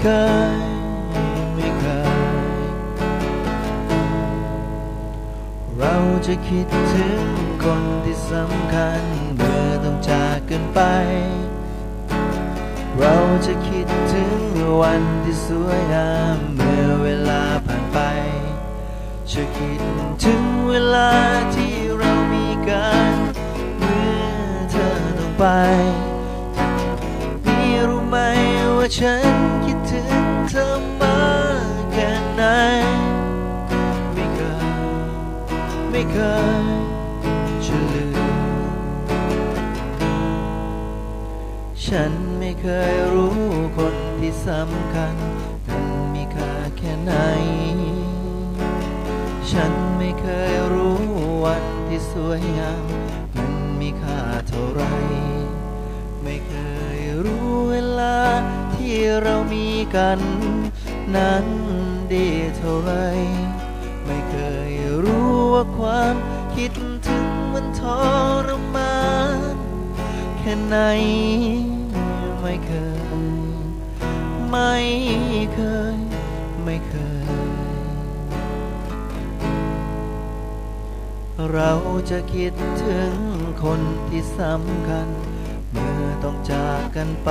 เคย ไม่เคย เราจะคิดถึงคนที่สำคัญเมื่อต้องจากกันไป เราจะคิดถึงวันที่สวยงามเมื่อเวลาผ่านไป จะคิดถึงเวลาที่เรามีกัน เมื่อเธอต้องไป ว่าฉันคิดถึงเธอมากแค่ไหน ไม่เคย ไม่เคยจะลืม ฉันไม่เคยรู้คนที่สำคัญนั้นมีค่าแค่ไหน ฉันไม่เคยรู้วันที่สวยงามมันมีค่าเท่าไร เรามีกัน นั้นดีเท่าไร ไม่เคยรู้ว่าความคิดถึงมันทรมานแค่ไหนไม่เคย ไม่เคย ไม่เคย เราจะคิดถึงคนที่สำคัญ เมื่อต้องจากกันไป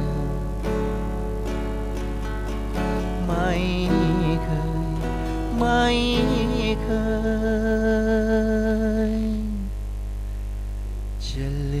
ไม่เคย ไม่เคยจะลื